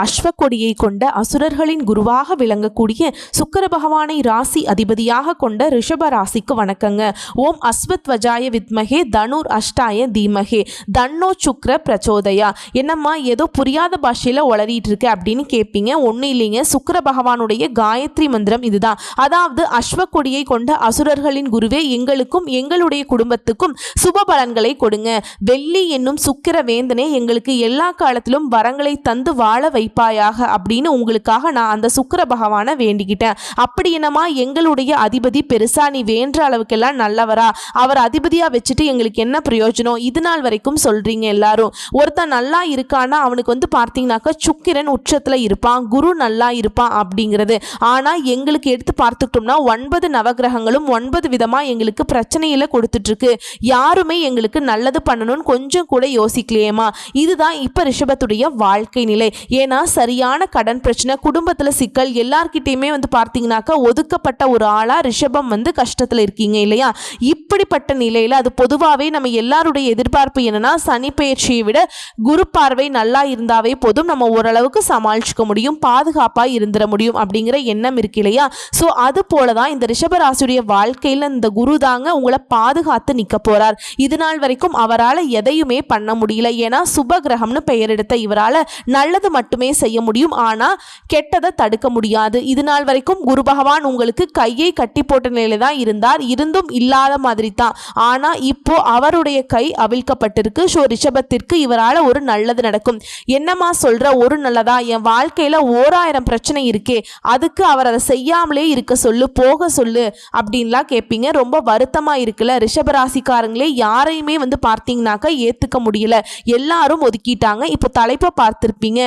அஸ்வக்கொடியை கொண்ட அசுரர்களின் குருவாக விளங்கக்கூடிய சுக்கிர பகவானை ராசி அதிபதியாக கொண்ட ரிஷப ராசிக்கு வணக்கங்க. ஓம் அஸ்வத்வஜாய வித்மகே தனுர் அஷ்டாய தீமகே. தன்னோ சுக்ர பிரச்சோதயா. என்னம்மா ஏதோ புரியாத பாஷையில் உளறிட்டு இருக்கு அப்படின்னு கேட்பீங்க ஒன்றும் இல்லைங்க. சுக்கர பகவானுடைய காயத்ரி மந்திரம் இதுதான். அதாவது அஸ்வக்கொடியை கொண்ட அசுரர்களின் குருவே எங்களுக்கும் எங்களுடைய குடும்பத்துக்கும் சுப பலன்களை கொடுங்க. வெள்ளி என்னும் சுக்கிர வேந்தனே எங்களுக்கு எல்லா காலத்திலும் வரங்களை தந்து வாழ வைப்பாயாக அப்படின்னு உங்களுக்காக நான் அந்த சுக்கிர பகவானை வேண்டிக்கிட்டேன். அப்படி என்னமா எங்களுடைய அதிபதி பெருசா நீ வேண்ட அளவுக்கெல்லாம் நல்லவரா? அவர் அதிபதியா வச்சுட்டு எங்களுக்கு என்ன பிரயோஜனம்? இது நாள் வரைக்கும் சொல்றீங்க எல்லாரும். ஒருத்தன் நல்லா இருக்கானா அவனுக்கு வந்து பார்த்தீங்கன்னாக்கா சுக்கிரன் உச்சத்துல இருப்பான் குரு நல்லா இருப்பான் அப்படிங்கிறது. ஆனா எங்களுக்கு எடுத்து பார்த்துக்கிட்டோம்னா ஒன்பது நவகிரகங்களும் ஒன்பது விதமா எங்களுக்கு பிரச்சனையில கொடுத்துட்டு இருக்கு யாருமே எங்களுக்கு நல்லது பண்ணணும்னு கொஞ்சம் கூட யோசிக்கலையேமா இதுதான் இப்ப ரிஷபத்துடைய வாழ்க்கை நிலை. ஏன்னா சரியான கடன் பிரச்சனை குடும்பத்துல சிக்கல் எல்லார்கிட்டயுமே வந்து பார்த்தீங்கன்னாக்கா ஒதுக்கப்பட்ட ஒரு ஆளா ரிஷபம் வந்து கஷ்டத்துல இருக்கீங்க இல்லையா? இப்படிப்பட்ட நிலையில அது பொதுவாகவே நம்ம எல்லாருடைய எதிர்பார்ப்பு என்னன்னா சனி பயிற்சியை விட குரு பார்வை நல்லா இருந்தாவே போதும். நம்ம ஓரளவுக்கு சமாளிச்சுக்க முடியும் பாதுகாப்பாக இருந்துட முடியும் அப்படிங்கிற எண்ணம் இருக்கு இல்லையா? ஸோ அது போல தான் இந்த ரிஷபராசியுடைய வாழ்க்கையில் இந்த குரு தாங்க உங்களை பாதுகாத்து நிற்க போறார். இது நாள் வரைக்கும் அவரால் எதையுமே பண்ண முடியல. ஏன்னா சுப கிரகம்னு பெயர் எடுத்த இவரால் நல்லது மட்டுமே செய்ய முடியும். ஆனால் கெட்டதை தடுக்க முடியாது. இது நாள் வரைக்கும் குரு பகவான் உங்களுக்கு கையை கட்டி போட்ட நிலையில தான் இருந்தார். இருந்தும் இல்லாத மாதிரி தான் ஆனால் இப்போ அவருடைய கை அவிழ்க்கப்பட்டிருக்கு. ஸோ ரிஷபத்திற்கு இவரால் ஒரு நல்லது நடக்கும். என்னம்மா சொல்ற? ஒரு நல்லதா? என் வாழ்க்கையில் ஓராயிரம் பிரச்சனை இருக்கே. அதுக்கு அவர் அதை செய்யாமலே இருக்க சொல்லு போக சொல்லு அப்படின்லாம் கேட்பீங்க. ரொம்ப வருத்தமாக இருக்குல்ல. ரிஷபராசிக்காரங்களே யாரையுமே வந்து பார்த்தீங்கன்னாக்கா ஏற்றுக்க முடியல. எல்லாரும் ஒதுக்கிட்டாங்க. இப்போ தலைப்பை பார்த்துருப்பீங்க.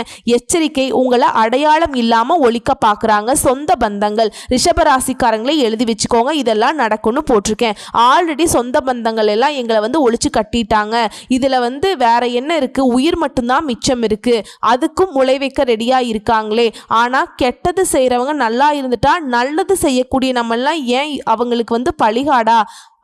எச்சரிக்கை உங்களை அடையாளம் இல்லாமல் ஒழிக்க பார்க்குறாங்க சொந்த பந்தங்கள். ரிஷபராசிக்காரங்களே எழுதி வச்சுக்கோங்க. இதெல்லாம் நடக்கும்னு போட்டிருக்கேன். ஆல்ரெடி சொந்த பந்தங்கள் எல்லாம் எங்களை வந்து ஒழிச்சு கட்டிட்டாங்க. இதில் வந்து வேற என்ன இருக்குது உயிர் மட்டும்தான் மிச்சம் இருக்குது அதுக்கும் முளை வைக்க ரெடியாக இருக்காங்களே. ஆனால் கெட்டது செய்கிறவங்க நல்லா இருந்துட்டா நல்லது செய்யக்கூடிய நம்மெல்லாம் ஏன் அவங்களுக்கு வந்து பழிகாடா?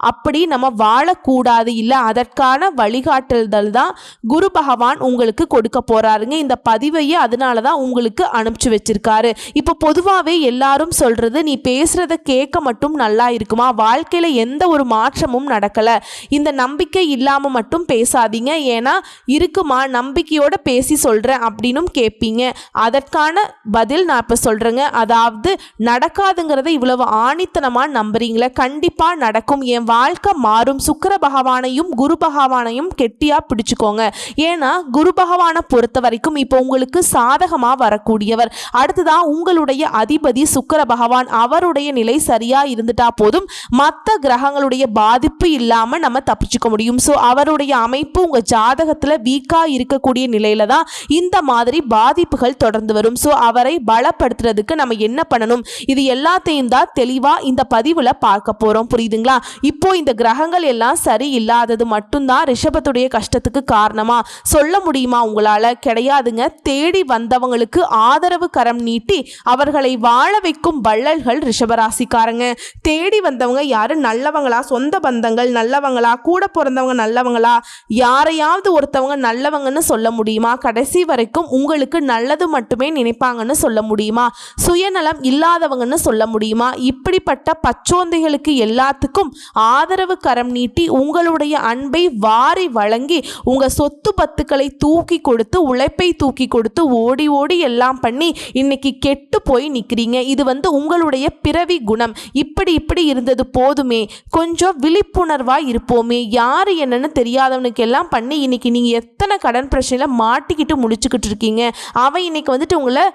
அப்படி நம்ம வாழக்கூடாது. இல்லை அதற்கான வழிகாட்டுதல் தான் குரு பகவான் உங்களுக்கு கொடுக்க போகிறாருங்க இந்த பதிவையே அதனால தான் உங்களுக்கு அனுப்பிச்சு வச்சிருக்காரு. இப்போ பொதுவாகவே எல்லாரும் சொல்கிறது நீ பேசுகிறத கேட்க மட்டும் நல்லா இருக்குமா? வாழ்க்கையில் எந்த ஒரு மாற்றமும் நடக்கலை. இந்த நம்பிக்கை இல்லாமல் மட்டும் பேசாதீங்க. ஏன்னா இருக்குமா? நம்பிக்கையோட பேசி சொல்கிறேன் அப்படின்னும் கேட்பீங்க. அதற்கான பதில் நான் இப்போ சொல்கிறேங்க அதாவது நடக்காதுங்கிறத இவ்வளவு ஆணித்தனமாக நம்புறீங்களே. கண்டிப்பாக நடக்கும். என் வாழ்க்கை மாறும். சுக்கர பகவானையும் குரு பகவானையும் கெட்டியாக பிடிச்சுக்கோங்க. ஏன்னா குரு பகவானை பொறுத்த வரைக்கும் இப்போ உங்களுக்கு சாதகமாக வரக்கூடியவர். அடுத்ததான் உங்களுடைய அதிபதி சுக்கர பகவான். அவருடைய நிலை சரியாக இருந்துட்டா போதும். மற்ற கிரகங்களுடைய பாதிப்பு இல்லாமல் நம்ம தப்பிச்சுக்க முடியும். ஸோ அவருடைய அமைப்பு உங்கள் ஜாதகத்தில் வீக்காக இருக்கக்கூடிய நிலையில தான் இந்த மாதிரி பாதிப்புகள் தொடர்ந்து வரும். ஸோ அவரை பலப்படுத்துறதுக்கு நம்ம என்ன பண்ணணும்? இது எல்லாத்தையும் தான் தெளிவாக இந்த பதிவில் பார்க்க போகிறோம் புரியுதுங்களா? இப்போ இந்த கிரகங்கள் எல்லாம் சரி இல்லாதது மட்டும்தான் ரிஷபத்துடைய கஷ்டத்துக்கு காரணமா? சொல்ல முடியுமா உங்களால? கிடையாதுங்க. தேடி வந்தவங்களுக்கு ஆதரவு கரம் நீட்டி அவர்களை வாழ வைக்கும் வள்ளல்கள் ரிஷபராசிக்காரங்க. தேடி வந்தவங்க யாரு? நல்லவங்களா? சொந்த பந்தங்கள் நல்லவங்களா? கூட பிறந்தவங்க நல்லவங்களா? யாரையாவது ஒருத்தவங்க நல்லவங்கன்னு சொல்ல முடியுமா? கடைசி வரைக்கும் உங்களுக்கு நல்லது மட்டுமே நினைப்பாங்கன்னு சொல்ல முடியுமா? சுயநலம் இல்லாதவங்கன்னு சொல்ல முடியுமா? இப்படிப்பட்ட பச்சோந்தைகளுக்கு எல்லாத்துக்கும் ஆதரவு கரம் நீட்டி உங்களுடைய அன்பை வாரி வழங்கி உங்கள் சொத்து பத்துக்களை தூக்கி கொடுத்து உழைப்பை தூக்கி கொடுத்து ஓடி ஓடி எல்லாம் பண்ணி இன்னைக்கு கெட்டு போய் நிற்கிறீங்க இது வந்து உங்களுடைய பிறவி குணம். இப்படி இப்படி இருந்தது போதுமே. கொஞ்சம் விழிப்புணர்வாக இருப்போமே. யார் என்னன்னு தெரியாதவனுக்கு எல்லாம் பண்ணி இன்னைக்கு நீங்கள் எத்தனை கடன் பிரச்சனையில் மாட்டிக்கிட்டு முடிச்சுக்கிட்டு இருக்கீங்க. அவன் இன்னைக்கு வந்துட்டு உங்களை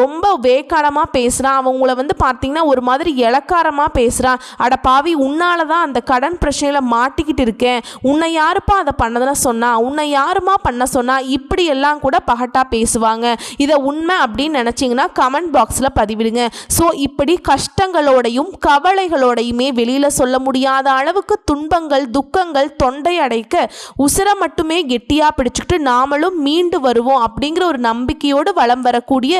ரொம்ப வேக்காரமாக பேசுகிறான் அவங்கள வந்து பார்த்திங்கன்னா ஒரு மாதிரி இலக்காரமாக பேசுகிறான் அட பாவி உன்னால தான் அந்த கடன் பிரச்சனையில் மாட்டிக்கிட்டு இருக்கேன். உன்னை யாருப்பா அதை பண்ணதுன்னு சொன்னா? உன்னை யாருமா பண்ண சொன்னா? இப்படி எல்லாம் கூட பகட்டாக பேசுவாங்க. இதை உண்மை அப்படின்னு நினச்சிங்கன்னா கமெண்ட் பாக்ஸில் பதிவிடுங்க. ஸோ இப்படி கஷ்டங்களோடையும் கவலைகளோடையுமே வெளியில் சொல்ல முடியாத அளவுக்கு துன்பங்கள் துக்கங்கள் தொண்டை அடைக்க உசுரை மட்டுமே கெட்டியாக பிடிச்சிக்கிட்டு நாமளும் மீண்டு வருவோம் அப்படிங்கிற ஒரு நம்பிக்கையோடு வலம் வரக்கூடிய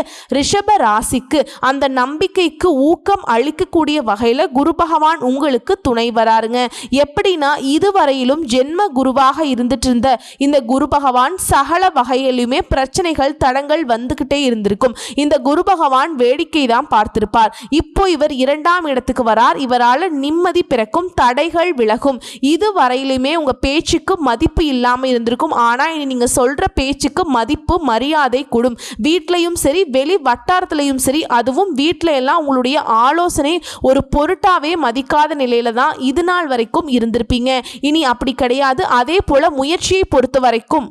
ரிஷப ராசிக்கு அந்த நம்பிக்கைக்கு ஊக்கம் அளிக்கக்கூடிய வகையில் குரு பகவான் உங்களுக்கு துணை வராருங்க. எப்படின்னா இதுவரையிலும் ஜென்ம குருவாக இருந்துட்டு இருந்த இந்த குரு பகவான் சகல வகையிலுமே பிரச்சனைகள் தடங்கள் வந்துக்கிட்டே இருந்திருக்கும். இந்த குரு பகவான் வேடிக்கை தான் பார்த்திருப்பார். இப்போ இவர் இரண்டாம் இடத்துக்கு வரார். இவரால் நிம்மதி பிறக்கும் தடைகள் விலகும். இதுவரையிலுமே உங்கள் பேச்சுக்கு மதிப்பு இல்லாமல் இருந்திருக்கும். ஆனால் இனி நீங்கள் சொல்கிற பேச்சுக்கு மதிப்பு மரியாதை கூடும். வீட்லையும் சரி வெளி வட்டாரத்துலேயும் சரி அதுவும் வீட்டில் எல்லாம் உங்களுடைய ஆலோசனை ஒரு பொருட்டாவே மதிக்காத நிலையில தான் இது நாள் வரைக்கும் இருந்திருப்பீங்க. இனி அப்படி கிடையாது. அதே போல முயற்சியை பொறுத்த வரைக்கும்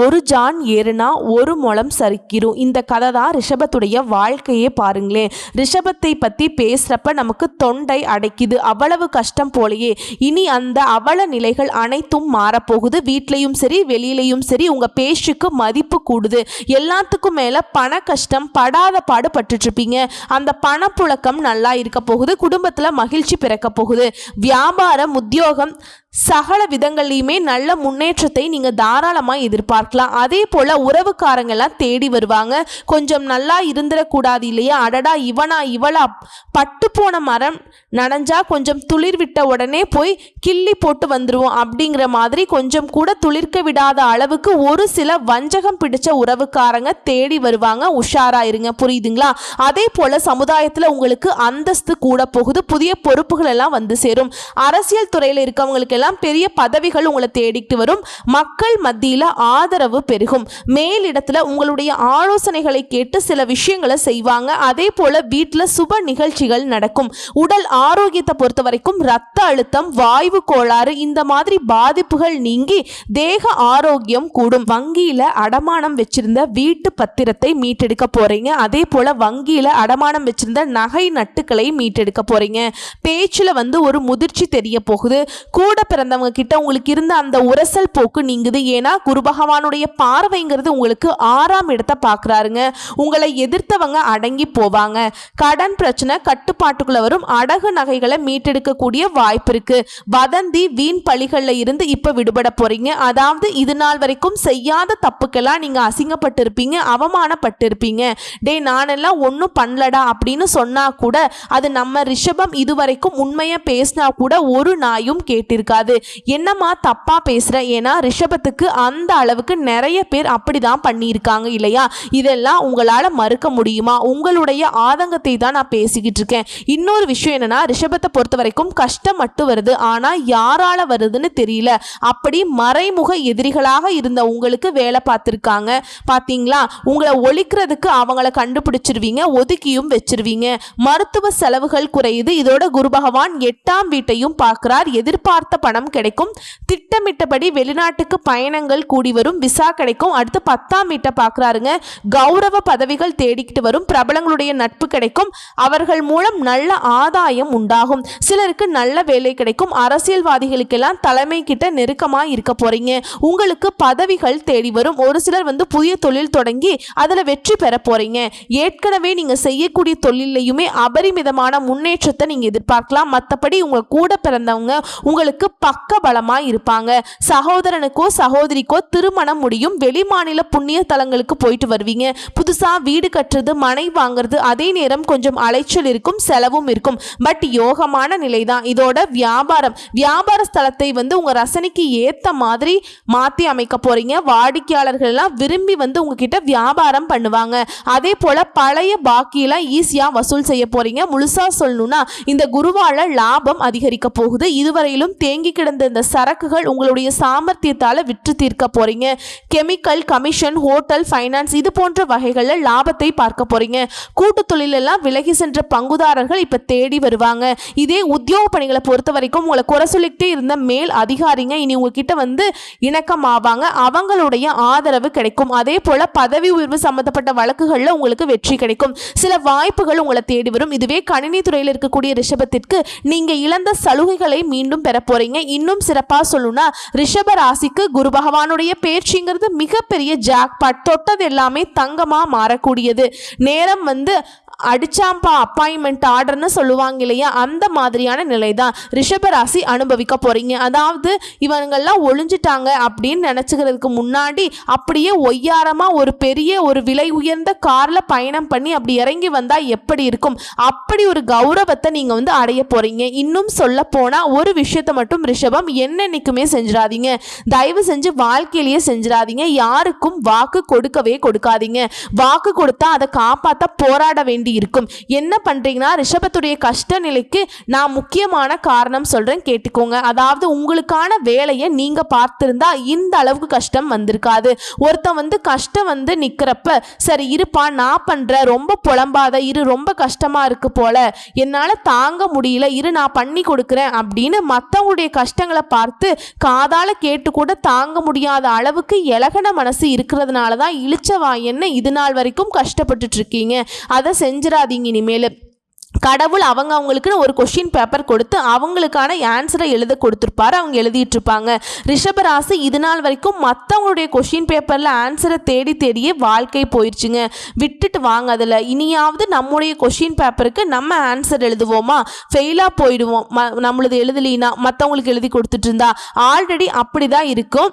ஒரு ஜான் ஏறுனா ஒரு முளம் சரிக்கிறோம் இந்த கதை தான் ரிஷபத்துடைய வாழ்க்கையே பாருங்களேன் ரிஷபத்தை பற்றி பேசுகிறப்ப நமக்கு தொண்டை அடைக்குது. அவ்வளவு கஷ்டம் போலயே. இனி அந்த அவல நிலைகள் அனைத்தும் மாறப்போகுது. வீட்லேயும் சரி வெளியிலையும் சரி உங்கள் பேச்சுக்கு மதிப்பு கூடுது. எல்லாத்துக்கும் மேலே பண கஷ்டம் படாத பாடு பட்டுட்ருப்பீங்க அந்த பணப்புழக்கம் நல்லா இருக்க போகுது. குடும்பத்தில் மகிழ்ச்சி பிறக்க போகுது. வியாபாரம் உத்தியோகம் சகல விதங்கள்லையுமே நல்ல முன்னேற்றத்தை நீங்கள் தாராளமாக எதிர்பார்க்கலாம். அதே போல் உறவுக்காரங்கெல்லாம் தேடி வருவாங்க. கொஞ்சம் நல்லா இருந்துடக்கூடாது இல்லையா? அடடா இவனா இவளா பட்டு போன மரம் நனைஞ்சா கொஞ்சம் துளிர் விட்ட உடனே போய் கிள்ளி போட்டு வந்துடுவோம் அப்படிங்கிற மாதிரி கொஞ்சம் கூட துளிர்க்க விடாத அளவுக்கு ஒரு சில வஞ்சகம் பிடிச்ச உறவுக்காரங்க தேடி வருவாங்க. உஷாரா இருங்க. புரியுதுங்களா? அதே போல் சமுதாயத்தில் உங்களுக்கு அந்தஸ்து கூட போகுது. புதிய பொறுப்புகள் எல்லாம் வந்து சேரும். அரசியல் துறையில் இருக்கவங்களுக்கு எல்லாம் பெரிய பதவிகள் உங்களை தேடிட்டு வரும். மக்கள் மத்தியில் ஆதரவு பெருகும். மேலிடத்துல உங்களுடைய ஆலோசனைகளை கேட்டு சில விஷயங்களை செய்வாங்க. அதே போல வீட்டில் சுப நிகழ்ச்சிகள் நடக்கும். உடல் ஆரோக்கியத்தை பொறுத்த வரைக்கும் ரத்த அழுத்தம் வாய்வு கோளாறு இந்த மாதிரி பாதிப்புகள் நீங்கி தேக ஆரோக்கியம் கூடும். வங்கியில அடமானம் வச்சிருந்த வீட்டு பத்திரத்தை மீட்டெடுக்க போறீங்க. அதே போல வங்கியில அடமானம் வச்சிருந்த நகை நட்டுக்களை மீட்டெடுக்க போறீங்க. பேச்சுல வந்து ஒரு முதிர்ச்சி தெரிய போகுது. கூட பிறந்தவங்க கிட்ட உங்களுக்கு இருந்த அந்த உரசல் போக்கு நீங்குது. ஏன்னா குரு பகவானுடைய பார்வைங்கிறது உங்களுக்கு ஆறாம் இடத்தை பார்க்குறாருங்க. உங்களை எதிர்த்தவங்க அடங்கி போவாங்க. கடன் பிரச்சனை கட்டுப்பாட்டுக்குள்ள வரும். அடகு நகைகளை மீட்டெடுக்கக்கூடிய வாய்ப்பு இருக்கு. வதந்தி வீண் பழிகளில் இருந்து இப்போ விடுபட போறீங்க. அதாவது இது நாள் வரைக்கும் செய்யாத தப்புக்கெல்லாம் நீங்க அசிங்கப்பட்டிருப்பீங்க அவமானப்பட்டிருப்பீங்க. டே நானெல்லாம் ஒன்றும் பண்ணலடா அப்படின்னு சொன்னா கூட அது நம்ம ரிஷபம் இதுவரைக்கும் உண்மையை பேசினா கூட ஒரு நாயும் கேட்டிருக்காரு கூடாது. என்னம்மா தப்பா பேசுற? ஏன்னா ரிஷபத்துக்கு அந்த அளவுக்கு நிறைய பேர் அப்படிதான் பண்ணியிருக்காங்க இல்லையா? இதெல்லாம் உங்களால மறுக்க முடியுமா? உங்களுடைய ஆதங்கத்தை தான் நான் பேசிக்கிட்டு இருக்கேன். இன்னொரு விஷயம் என்னன்னா ரிஷபத்தை பொறுத்த வரைக்கும் கஷ்டம் மட்டும் வருது. ஆனா யாரால வருதுன்னு தெரியல. அப்படி மறைமுக எதிரிகளாக இருந்த உங்களுக்கு வேலை பார்த்துருக்காங்க. பாத்தீங்களா? உங்களை ஒழிக்கிறதுக்கு அவங்கள கண்டுபிடிச்சிருவீங்க ஒதுக்கியும் வச்சிருவீங்க. மருத்துவ செலவுகள் குறையுது. இதோட குரு பகவான் எட்டாம் வீட்டையும் பார்க்கிறார். எதிர்பார்த்த பணம் கிடைக்கும். திட்டமிட்டபடி வெளிநாட்டுக்கு பயணங்கள் கூடி வரும். விசா கிடைக்கும். அடுத்து பத்தாம் வீட்டை பார்க்குறாருங்க. கௌரவ பதவிகள் தேடிக்கிட்டு வரும். பிரபலங்களுடைய நட்பு கிடைக்கும். அவர்கள் மூலம் நல்ல ஆதாயம் உண்டாகும். சிலருக்கு நல்ல வேலை கிடைக்கும். அரசியல்வாதிகளுக்கெல்லாம் தலைமை கிட்ட நெருக்கமாக இருக்க போறீங்க. உங்களுக்கு பதவிகள் தேடி வரும். ஒரு சிலர் வந்து புதிய தொழில் தொடங்கி அதில் வெற்றி பெற போறீங்க. ஏற்கனவே நீங்கள் செய்யக்கூடிய தொழிலையுமே அபரிமிதமான முன்னேற்றத்தை நீங்கள் எதிர்பார்க்கலாம். மற்றபடி உங்கள் கூட பிறந்தவங்க உங்களுக்கு பக்க பலமாக இருப்பாங்க. சகோதரனுக்கோ சகோதரிக்கோ திருமணம் முடியும். வெளிமாநில புண்ணிய தலங்களுக்கு போயிட்டு வருவீங்க. புதுசாக வீடு கட்டுறது மனை வாங்குறது அதே நேரம் கொஞ்சம் அலைச்சல் இருக்கும் செலவும் இருக்கும். பட் யோகமான நிலை தான் இதோட வியாபாரம். வியாபார ஸ்தலத்தை வந்து உங்கள் ரசனைக்கு ஏற்ற மாதிரி மாற்றி அமைக்க போகிறீங்க வாடிக்கையாளர்கள் எல்லாம் விரும்பி வந்து உங்ககிட்ட வியாபாரம் பண்ணுவாங்க. அதே போல் பழைய பாக்கியெல்லாம் ஈஸியாக வசூல் செய்ய போகிறீங்க முழுசாக சொல்லணும்னா இந்த குருவால லாபம் அதிகரிக்க போகுது. இதுவரையிலும் தேங்கி கிடந்த இந்த சரக்குகள் உங்களுடைய சாமர்த்தியத்தால் விற்று தீர்க்க போகிறீங்க கெமிக்கல் கமிஷன் ஹோட்டல் ஃபைனான்ஸ் இது போன்ற வகைகளில் லாபத்தை பார்க்க போகிறீங்க கூட்டு தொழிலெல்லாம் விலகி சென்ற பங்குதாரர்கள் இப்போ தேடி வருவாங்க. இதே உத்தியோக பணிகளை பொறுத்த வரைக்கும் உங்களை குறை சொல்லிக்கிட்டே இருந்த மேல் அதிகாரிங்க இனி உங்ககிட்ட வந்து இணக்கமாவாங்க. அவங்களுடைய ஆதரவு கிடைக்கும். அதே போல் பதவி உயர்வு சம்மந்தப்பட்ட வழக்குகளில் உங்களுக்கு வெற்றி கிடைக்கும். சில வாய்ப்புகள் உங்களை தேடி வரும். இதுவே கணினி துறையில் இருக்கக்கூடிய ரிஷபத்திற்கு நீங்கள் இழந்த சலுகைகளை மீண்டும் பெற இன்னும் சிறப்பாக சொல்லணும்னா ரிஷப ராசிக்கு குரு பகவானுடைய பேச்சுங்கிறது மிகப்பெரிய ஜாக்பாட். தொட்டது எல்லாமே தங்கமாக மாறக்கூடியது. நேரம் வந்து அடிச்சாம்பா அப்பாயின்மெண்ட் ஆர்டர்னு சொல்லுவாங்க இல்லையா? அந்த மாதிரியான நிலை தான் ரிஷபராசி அனுபவிக்க போகிறீங்க அதாவது இவங்கெல்லாம் ஒழிஞ்சிட்டாங்க அப்படின்னு நினச்சிக்கிறதுக்கு முன்னாடி அப்படியே ஒய்யாரமாக ஒரு பெரிய ஒரு விலை உயர்ந்த காரில் பயணம் பண்ணி அப்படி இறங்கி வந்தால் எப்படி இருக்கும்? அப்படி ஒரு கௌரவத்தை நீங்கள் வந்து அடைய போகிறீங்க இன்னும் சொல்ல போனால் ஒரு விஷயத்தை மட்டும் ரிஷபம் என்னென்னைக்குமே செஞ்சிடாதீங்க. தயவு செஞ்சு வாழ்க்கையிலேயே செஞ்சிடாதீங்க. யாருக்கும் வாக்கு கொடுக்கவே கொடுக்காதீங்க. வாக்கு கொடுத்தா அதை காப்பாற்ற போராட வேண்டி இருக்கும். என்ன பண்றீங்கன்னா ரிஷபத்துடைய கஷ்ட நிலைக்கு நான் முக்கியமான காரணம் சொல்கிறேன் கேட்டுக்கோங்க. அதாவது உங்களுக்கான வேலையை நீங்கள் பார்த்துருந்தா இந்த அளவுக்கு கஷ்டம் வந்திருக்காது. ஒருத்தன் வந்து கஷ்டம் வந்து நிக்கிறப்ப சரி இருப்பா நான் பண்ணுற ரொம்ப புலம்பாத இரு ரொம்ப கஷ்டமா இருக்கு போல என்னால தாங்க முடியல இரு நான் பண்ணி கொடுக்குறேன் அப்படின்னு மற்றவங்களுடைய கஷ்டங்களை பார்த்து காதால் கேட்டு கூட தாங்க முடியாத அளவுக்கு இலகன மனசு இருக்கிறதுனால தான் இழிச்ச வாயன்னு இது நாள் வரைக்கும் கஷ்டப்பட்டுட்டு இருக்கீங்க. அதை செஞ்சிடாதீங்க இனிமேல். கடவுள் அவங்க அவங்களுக்குன்னு ஒரு கொஷின் பேப்பர் கொடுத்து அவங்களுக்கான ஆன்சரை எழுத கொடுத்துருப்பாரு. அவங்க எழுதிட்டு இருப்பாங்க ரிஷபராசி இது நாள் வரைக்கும் மற்றவங்களுடைய கொஷின் பேப்பரில் ஆன்சரை தேடி தேடியே வாழ்க்கை போயிடுச்சுங்க விட்டுட்டு வாங்க அதில் இனியாவது நம்முடைய கொஷின் பேப்பருக்கு நம்ம ஆன்சர் எழுதுவோமா? ஃபெயிலாக போயிடுவோம். ம நம்மளது எழுதலினா மற்றவங்களுக்கு எழுதி கொடுத்துட்டு இருந்தா ஆல்ரெடி அப்படி தான் இருக்கும்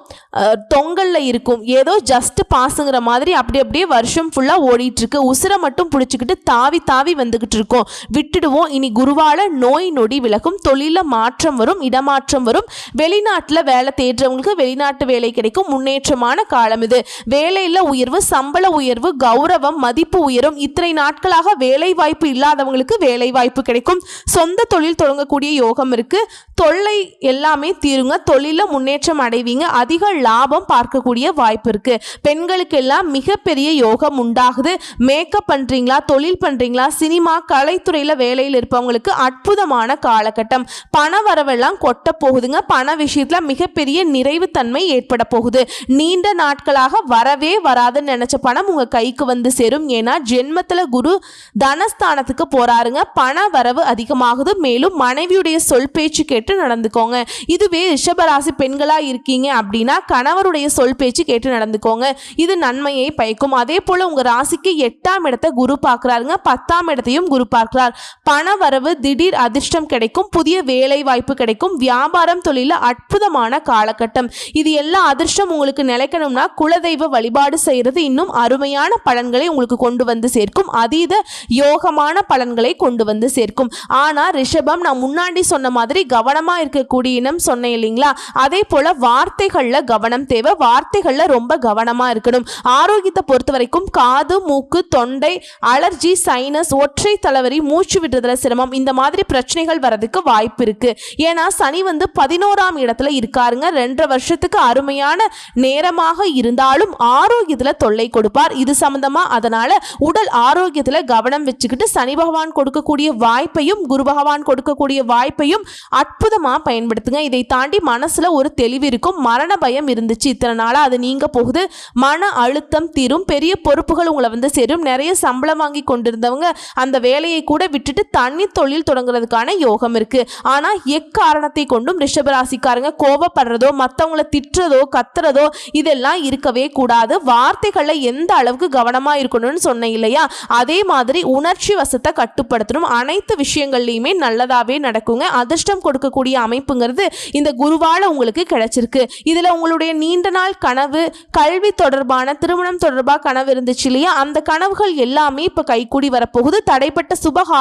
தொங்கலில் இருக்கும். ஏதோ ஜஸ்ட் பாஸுங்கிற மாதிரி அப்படி அப்படியே வருஷம் ஃபுல்லாக ஓடிட்டுருக்கு. உசுரை மட்டும் பிடிச்சிக்கிட்டு தாவி தாவி வந்துக்கிட்டு இருக்கோம் விட்டுடுவோம். இனி குருவால நோய் நொடி விலகும் தொழில மாற்றம் வரும் இடமாற்றம் வரும். வெளிநாட்டில் வேலை தேடுறவங்களுக்கு வெளிநாட்டு வேலை கிடைக்கும். முன்னேற்றமான காலம் இது. வேலையில் உயர்வு சம்பள உயர்வு கௌரவம் மதிப்பு உயரும். இத்தனை நாட்களாக வேலை வாய்ப்பு இல்லாதவங்களுக்கு வேலை வாய்ப்பு கிடைக்கும். சொந்த தொழில் தொடங்கக்கூடிய யோகம் இருக்கு. தொல்லை எல்லாமே தீருங்க. தொழில முன்னேற்றம் அடைவீங்க. அதிக லாபம் பார்க்கக்கூடிய வாய்ப்பு இருக்கு. பெண்களுக்கு எல்லாம் மிகப்பெரிய யோகம் உண்டாகுது. மேக்கப் பண்றீங்களா? தொழில் பண்றீங்களா? சினிமா கலைத்துறை வேலையில் இருப்பவங்களுக்கு அற்புதமான காலகட்டம். பண வரவெல்லாம் கொட்ட போகுதுங்க. பண விஷயத்துல மிகப்பெரிய நிறைவுத்தன்மை ஏற்பட போகுது. நீண்ட நாட்களாக வரவே வராதுன்னு நினைச்ச பணம் உங்க கைக்கு வந்து சேரும். ஏன்னா ஜென்மத்துல குரு தனஸ்தானத்துக்கு போறாருங்க. பண வரவு அதிகமாகுது. மேலும் மனைவியுடைய சொல் பேச்சு கேட்டு நடந்துக்கோங்க. இதுவே ரிஷபராசி பெண்களா இருக்கீங்க அப்படின்னா கணவருடைய சொல் பேச்சு கேட்டு நடந்துக்கோங்க. இது நன்மையை பயக்கும். அதே போல உங்க ராசிக்கு எட்டாம் இடத்தை குரு பார்க்குறாருங்க. பத்தாம் இடத்தையும் குரு பார்க்கிறார். பண வரவு திடீர் அதிர்ஷ்டம் கிடைக்கும் புதிய வேலை வாய்ப்பு கிடைக்கும் வியாபாரம் தொழில அற்புதமான காலகட்டம். இது எல்லா அதிர்ஷ்டம் உங்களுக்கு நிலைக்கணும்னா குலதெய்வ வழிபாடு செய்யறது இன்னும் அருமையான பலன்களை உங்களுக்கு கொண்டு வந்து சேர்க்கும். அதீத யோகமான பலன்களை கொண்டு வந்து சேர்க்கும். ஆனா ரிஷபம் நான் முன்னாடி சொன்ன மாதிரி கவனமா இருக்கக்கூடிய இனம் சொன்னேன் இல்லைங்களா? அதே போல வார்த்தைகள்ல கவனம் தேவை. வார்த்தைகள்ல ரொம்ப கவனமா இருக்கணும். ஆரோக்கியத்தை பொறுத்த வரைக்கும் காது மூக்கு தொண்டை அலர்ஜி சைனஸ் ஒற்றை தலைவரி மூச்சு விடுறதுல சிரமம். இந்த மாதிரி பிரச்சனைகள் வரதுக்கு வாய்ப்பு இருக்கு. ஏன்னா சனி வந்து பதினோராம் இடத்துல இருக்காருங்க. ரெண்டரை வருஷத்துக்கு அருமையான நேரமாக இருந்தாலும் ஆரோக்கியத்துல தொல்லை கொடுப்பார். இது சம்பந்தமா அதனால உடல் ஆரோக்கியத்துல கவனம் வச்சுக்கிட்டு சனி பகவான் கொடுக்கக்கூடிய வாய்ப்பையும் குரு பகவான் கொடுக்கக்கூடிய வாய்ப்பையும் அற்புதமா பயன்படுத்துங்க. இதை தாண்டி மனசுல ஒரு தெளிவு இருக்கும். மரண பயம் இருந்துச்சு இத்தனை நாளா அது நீங்க போகுது. மன அழுத்தம் தீரும். பெரிய பொறுப்புகள் உங்களை வந்து சேரும். நிறைய சம்பளம் வாங்கி கொண்டிருந்தவங்க அந்த வேலையை கூட விட்டுட்டு தனி தொழில் தொடங்குறதுக்கான யோகம் இருக்கு. ஆனா எக்காரணத்தை கொண்டும் ரிஷபராசிக்காரங்க கோபப்படுறதோ மற்றவங்கள திட்டுறதோ கத்துறதோ இதெல்லாம் இருக்கவே கூடாது. வார்த்தைகளில் எந்த அளவுக்கு கவனமா இருக்கணும்னு சொன்னேன் இல்லையா? அதே மாதிரி உணர்ச்சி வசத்தை கட்டுப்படுத்தணும். அனைத்து விஷயங்கள்லையுமே நல்லதாவே நடக்குங்க. அதிர்ஷ்டம் கொடுக்கக்கூடிய அமைப்புங்கிறது இந்த குருவால உங்களுக்கு கிடைச்சிருக்கு. இதுல உங்களுடைய நீண்ட நாள் கனவு கல்வி தொடர்பான திருமணம் தொடர்பாக கனவு இருந்துச்சு இல்லையா? அந்த கனவுகள் எல்லாமே இப்ப கைகூடி வரப்போகுது. தடைப்பட்ட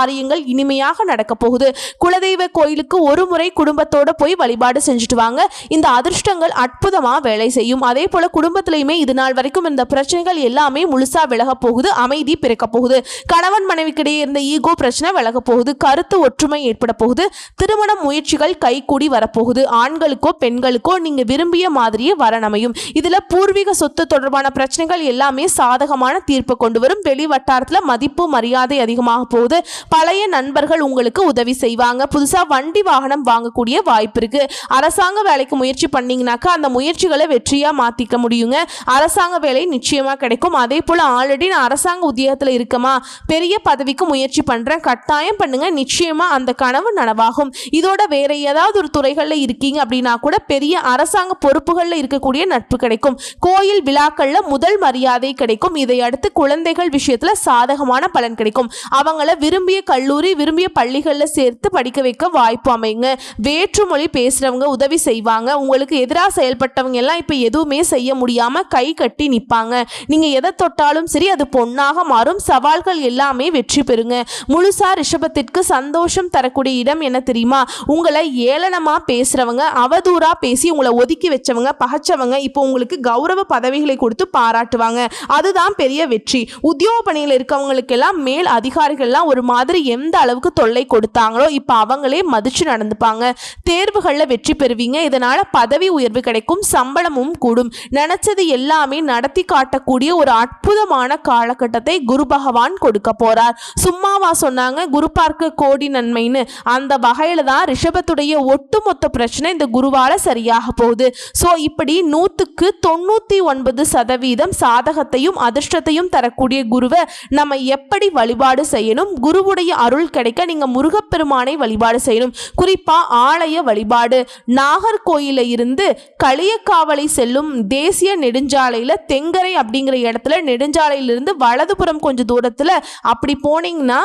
காரியங்கள் இனிமையாக நடக்க போகுது. குலதெய்வ கோயிலுக்கு ஒரு முறை குடும்பத்தோட போய் வழிபாடு செஞ்சுட்டு வாங்க. இந்த அதிர்ஷ்டங்கள் அற்புதமா வேலை செய்யும். அதே போல குடும்பத்திலையுமே இது நாள் வரைக்கும் இந்த பிரச்சனைகள் எல்லாமே முழுசா விலக போகுது. அமைதி பிறக்க போகுது. கணவன் மனைவிக்கிடையே இருந்த ஈகோ பிரச்சனை விலக போகுது. கருத்து ஒற்றுமை ஏற்பட போகுது. திருமண முயற்சிகள் கைகூடி வரப்போகுது ஆண்களுக்கோ பெண்களுக்கோ நீங்க விரும்பிய மாதிரியே வரணமையும் இதுல பூர்வீக சொத்து தொடர்பான பிரச்சனைகள் எல்லாமே சாதகமான தீர்ப்பு கொண்டு வரும். வெளி வட்டாரத்தில் மதிப்பு மரியாதை அதிகமாக போகுது. பழைய நண்பர்கள் உங்களுக்கு உதவி செய்வாங்க. புதுசாக வண்டி வாகனம் வாங்கக்கூடிய வாய்ப்பு இருக்கு. அரசாங்க வேலைக்கு முயற்சி பண்ணீங்கனாக்கா அந்த முயற்சிகளை வெற்றியாக மாற்றிக்க முடியுங்க. அரசாங்க வேலை நிச்சயமாக கிடைக்கும். அதே போல் ஆல்ரெடி நான் அரசாங்க உத்தியோகத்தில் இருக்கமா பெரிய பதவிக்கு முயற்சி பண்ணுறேன் கட்டாயம் பண்ணுங்க. நிச்சயமாக அந்த கனவு நனவாகும். இதோட வேற ஏதாவது ஒரு துறைகளில் இருக்கீங்க அப்படின்னா கூட பெரிய அரசாங்க பொறுப்புகளில் இருக்கக்கூடிய நட்பு கிடைக்கும். கோயில் விழாக்களில் முதல் மரியாதை கிடைக்கும். இதை அடுத்து குழந்தைகள் விஷயத்தில் சாதகமான பலன் கிடைக்கும். அவங்கள விரும்பிய கல்லூரி விரும்பிய பள்ளிகளில் சேர்த்து படிக்க வைக்க வாய்ப்பு அமைங்க. வேற்றுமொழி பேசுறவங்க உதவி செய்வாங்க. உங்களுக்கு எதிராக செயல்பட்டவங்க எல்லாம் இப்போ எதுவுமே செய்ய முடியாம கை கட்டி நிற்பாங்க நீங்க எதை தொட்டாலும் சரி அது பொன்னாக மாறும். சவால்கள் எல்லாமே வெற்றி பெறுங்க. முழுசா ரிஷபத்திற்கு சந்தோஷம் தரக்கூடிய இடம் என்ன தெரியுமா? உங்களை ஏளனமா பேசுறவங்க அவதூறா பேசி உங்களை ஒதுக்கி வச்சவங்க பகைச்சவங்க இப்போ உங்களுக்கு கௌரவ பதவிகளை கொடுத்து பாராட்டுவாங்க. அதுதான் பெரிய வெற்றி. உத்தியோக பணியில் இருக்கவங்களுக்கெல்லாம் மேல் அதிகாரிகள்லாம் ஒரு மாதிரி எந்த அளவுக்கு தொல்லை கொடுத்தாங்களோ இப்போ அவங்களே மதிச்சு நடந்துப்பாங்க. தேர்வுகளில் வெற்றி பெறுவீங்க. இதனால பதவி உயர்வு கிடைக்கும் சம்பளமும் கூடும். நினைச்சது எல்லாமே நடத்தி காட்டக்கூடிய ஒரு அற்புதமான காலகட்டத்தை குரு பகவான் கொடுக்க போறார். சும்மாவா சொன்னாங்க குரு பார்க்க கோடி நன்மைன்னு. அந்த வகையில தான் ரிஷபத்துடைய ஒட்டுமொத்த பிரச்சனை இந்த குருவால சரியாக போகுது. ஸோ இப்படி நூற்றுக்கு தொண்ணூற்றி ஒன்பது சதவீதம் சாதகத்தையும் அதிர்ஷ்டத்தையும் தரக்கூடிய குருவை நம்ம எப்படி வழிபாடு செய்யணும்? குருவுடைய அருள் கிடைக்க நீங்கள் முருகப்பெருமானை வழிபாடு செய்யணும். குறிப்பாக ஆலய வழிபாடு. நாகர்கோயில இருந்து களியக்காவலை செல்லும் தேசிய நெடுஞ்சாலையில் தெங்கரை அப்படிங்கிற இடத்துல நெடுஞ்சாலையிலிருந்து வலதுபுறம் கொஞ்சம் தூரத்தில் அப்படி போனீங்கன்னா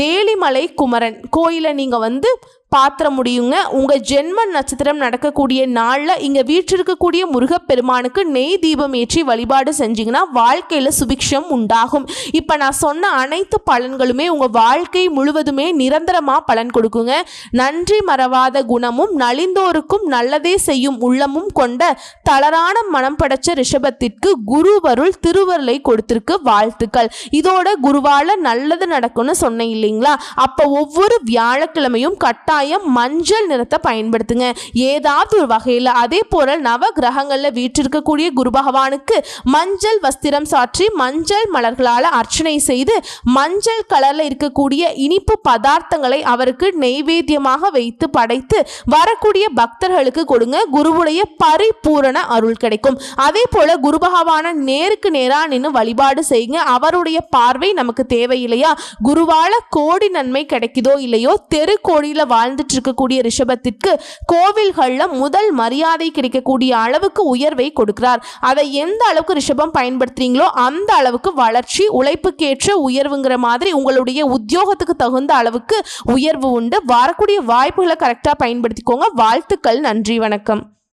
வேலிமலை குமரன் கோயிலை நீங்கள் வந்து பாத்திர முடியுங்க. உங்கள் ஜென்ம நட்சத்திரம் நடக்கக்கூடிய நாளில் இங்கே வீற்றிருக்கக்கூடிய முருகப்பெருமானுக்கு நெய் தீபம் ஏற்றி வழிபாடு செஞ்சிங்கன்னா வாழ்க்கையில் சுபிக்ஷம் உண்டாகும். இப்போ நான் சொன்ன அனைத்து பலன்களுமே உங்கள் வாழ்க்கை முழுவதுமே நிரந்தரமாக பலன் கொடுக்குங்க. நன்றி மறவாத குணமும் நலிந்தோருக்கும் நல்லதே செய்யும் உள்ளமும் கொண்ட தளரான மனம் படைச்ச ரிஷபத்திற்கு குருவருள் திருவருளை கொடுத்திருக்கு வாழ்த்துக்கள். இதோட குருவால நல்லது நடக்கும்னு சொன்னேன் இல்லைங்களா? அப்போ ஒவ்வொரு வியாழக்கிழமையும் கட்டாயம் மஞ்சள் நிறத்தை பயன்படுத்துங்க. ஏதாவது ஒரு வகையில். அதே போல நவ கிரகங்களில் வீற்றிருக்கக்கூடிய குரு பகவானுக்கு மஞ்சள் வஸ்திரம் சாற்றி மஞ்சள் மலர்களால் அர்ச்சனை செய்து மஞ்சள் கலரில் இருக்கக்கூடிய இனிப்பு பதார்த்தங்களை அவருக்கு நெய்வேத்தியமாக வைத்து படைத்து வரக்கூடிய பக்தர்களுக்கு கொடுங்க. குருவுடைய பரிபூரண அருள் கிடைக்கும். அதே போல குரு பகவான நேருக்கு நேராக நின்று வழிபாடு செய்யுங்க. அவருடைய பார்வை நமக்கு தேவையில்லையா? குருவால கோடி நன்மை கிடைக்குதோ இல்லையோ தெரு கோடியில் வாழ்ந்துட்டு இருக்கக்கூடிய ரிஷபத்திற்கு கோவில்களில் முதல் மரியாதை கிடைக்கக்கூடிய அளவுக்கு உயர்வை கொடுக்கிறார். அதை எந்த அளவுக்கு ரிஷபம் பயன்படுத்துறீங்களோ அந்த அளவுக்கு வளர்ச்சி உழைப்புக்கேற்ற உயர்வுங்கிற மாதிரி உங்களுடைய உத்தியோகத்துக்கு தகுந்த அளவுக்கு உயர்வு உண்டு. வரக்கூடிய வாய்ப்புகளை கரெக்டாக பயன்படுத்திக்கோங்க. வாழ்த்துக்கள். நன்றி. வணக்கம்.